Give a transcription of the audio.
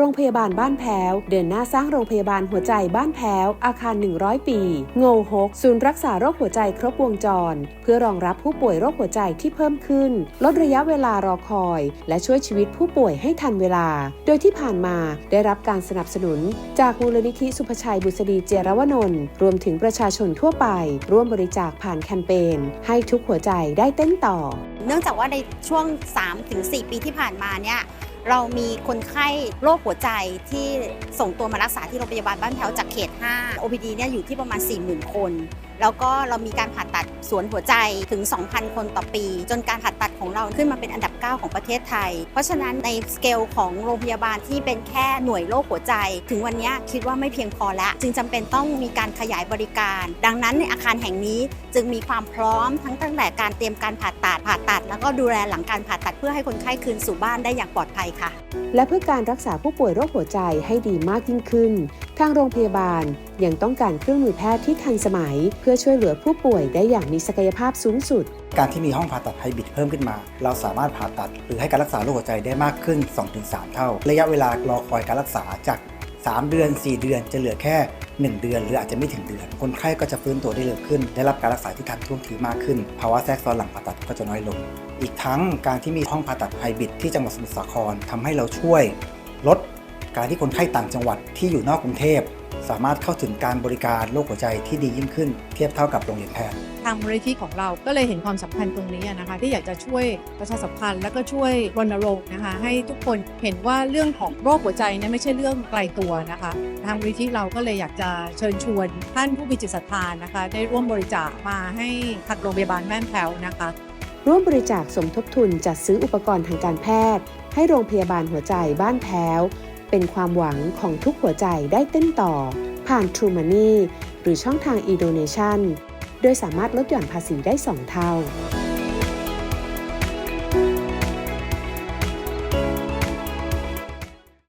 โรงพยาบาลบ้านแพ้ว เดินหน้าสร้างโรงพยาบาลหัวใจบ้านแพ้ว อาคาร 100 ปี โงหกศูนย์รักษาโรคหัวใจครบวงจร เพื่อรองรับผู้ป่วยโรคหัวใจที่เพิ่มขึ้น ลดระยะเวลารอคอย และช่วยชีวิตผู้ป่วยให้ทันเวลา โดยที่ผ่านมาได้รับการสนับสนุน จากมูลนิธิสุภชัยบุษดีเจรวนนท์รวมถึงประชาชนทั่วไป ร่วมบริจาคผ่านแคมเปญให้ทุกหัวใจได้เต้นต่อ เนื่องจากว่าในช่วง 3-4 ปีที่ผ่านมาเนี่ย เรามีคนไข้โรคหัวใจที่ส่งตัวมารักษาที่โรงพยาบาลบ้านแพ้วจากเขต 5 OPD เนี่ยอยู่ที่ประมาณ 40,000 คน แล้วก็เรามีการผ่าตัด สวนหัวใจถึง 2,000 คนต่อปี จนการผ่าตัดของเราขึ้นมาเป็นอันดับ 9 ของประเทศไทย เพราะฉะนั้นในสเกลของโรงพยาบาลที่เป็นแค่หน่วยโรคหัวใจ ถึงวันนี้คิดว่าไม่เพียงพอแล้ว จึงจำเป็นต้องมีการขยายบริการ ดังนั้นในอาคารแห่งนี้จึงมีความพร้อมทั้งตั้งแต่การเตรียมการผ่าตัดผ่าตัด แล้วก็ดูแลหลังการผ่าตัดเพื่อให้คนไข้คืนสู่บ้านได้อย่างปลอดภัยค่ะ และเพื่อการรักษาผู้ป่วยโรคหัวใจให้ดีมากยิ่งขึ้น ทางโรงพยาบาลยังต้องการเครื่องมือแพทย์ที่ทันสมัย เพื่อช่วยเหลือผู้ป่วยได้อย่างมีศักยภาพสูงสุด การที่มีห้องผ่าตัดไฮบริดเพิ่มขึ้นมา เราสามารถผ่าตัด หรือให้การรักษาโรคหัวใจได้มากขึ้น 2-3 เท่า ระยะเวลารอคอยการรักษาจาก 3 เดือน 4 เดือนจะเหลือแค่ 1 เดือน หรืออาจจะไม่ถึงเดือน คนไข้ก็จะฟื้นตัวได้เร็วขึ้น ได้รับการรักษาที่ทันท่วงทีมากขึ้น ภาวะแทรกซ้อนหลังผ่าตัดก็จะน้อยลง อีกทั้งการที่มีห้องผ่าตัดไฮบริดที่จังหวัดสมุทรสาครทำให้เราช่วยลด การที่คนไข้ต่างจังหวัดที่อยู่นอกกรุงเทพ สามารถเข้าถึงการบริการโรคหัวใจที่ดียิ่งขึ้น เทียบเท่ากับโรงเรียนแพทย์ทางมูลนิธิของเราก็เลยเห็นความสำคัญตรงนี้นะคะ ที่อยากจะช่วยประชาสัมพันธ์แล้วก็ช่วยรณรงค์นะคะให้ทุกคนเห็นว่าเรื่องของโรคหัวใจเนี่ยไม่ใช่เรื่องไกลตัวนะคะ ทางมูลนิธิเราก็เลยอยากจะเชิญชวนท่านผู้มีจิตศรัทธานะคะ ได้ร่วมบริจาคมาให้ทางโรงพยาบาลแม่นแพ้วนะคะ ร่วมบริจาคสมทบทุนจัดซื้ออุปกรณ์ทางการแพทย์ ให้โรงพยาบาลหัวใจบ้านแพ้ว เป็นความหวังของทุกหัวใจได้เต้นต่อ ผ่าน True Money หรือช่องทาง e-donation โดยสามารถลดหย่อนภาษีได้ 2 เท่า